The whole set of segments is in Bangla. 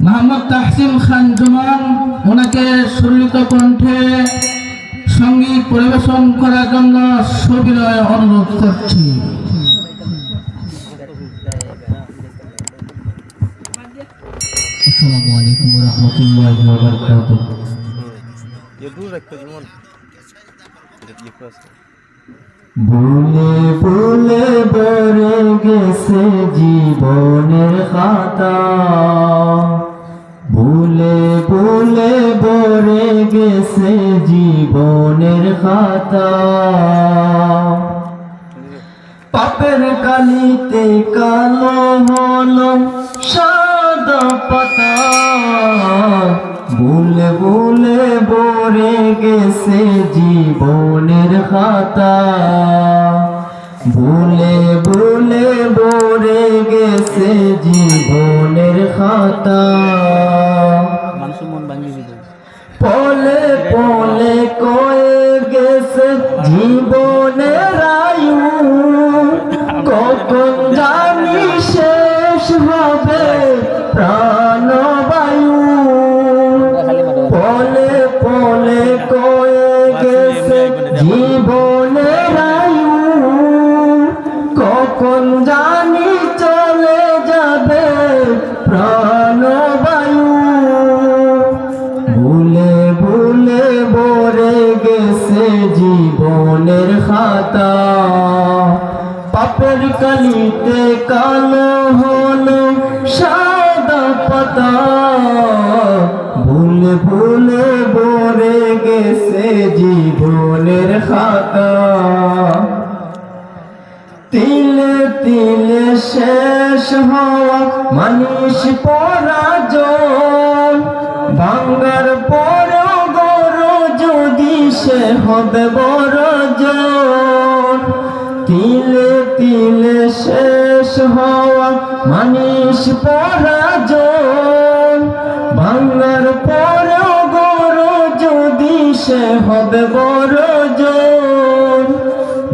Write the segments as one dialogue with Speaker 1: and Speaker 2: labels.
Speaker 1: মোহাম্মদ তাহসিম খান জুমান ওনাকে সুরলিত কণ্ঠে সংগীত পরিবেশন করার জন্য সবিনয় অনুরোধ করছি।
Speaker 2: ভুলে ভুলে বড় গেছে জীবনের খাতা ভুলে ভুলে বরে গেছে জীবনের খাতা। পাপের কালিতে কালো হলো সাদা পাতা। ভুলে ভুলে বরে গেছে জীবনের খাতা। ভুলে ভুলে পলে পলে কয়ে গেছে জীবনের আয়ু। কখন জানি শেষ হবে প্রাণবায়ু। পলে পলে কয়ে গেছে জীবনের পাপের কালিতে কালো হলো সাদা পাতা। ভুলে ভুলে বরে গেছে জীবনের খাতা। তিলে তিলে শেষ হওয়া মানিস পরাজন। ভাঙ্গার পর গর যদি সে হবে বড় তিলে হওয়া মানিস পরাজন। ভাঙার পর গর যদি সে হবে বড় জন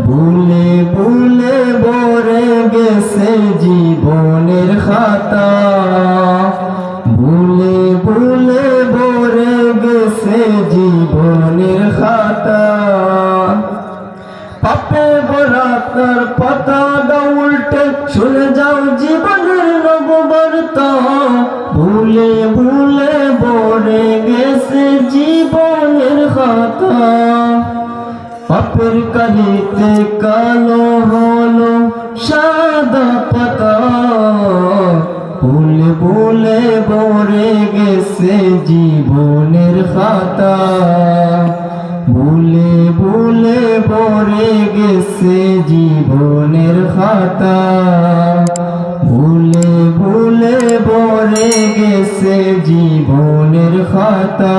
Speaker 2: ভুলে ভুলে বরে গেছে জীবনের খাতা। জীবনের খাতা পাপের কালিতে কালো হলো সাদা পাতা। ভুলে ভুলে বরে গেছে জীবনের খাতা। ভুলে ভুলে বরে গেছে জীবনের খাতা। ভুলে ভুলে বরে গেছে জীবনের খাতা।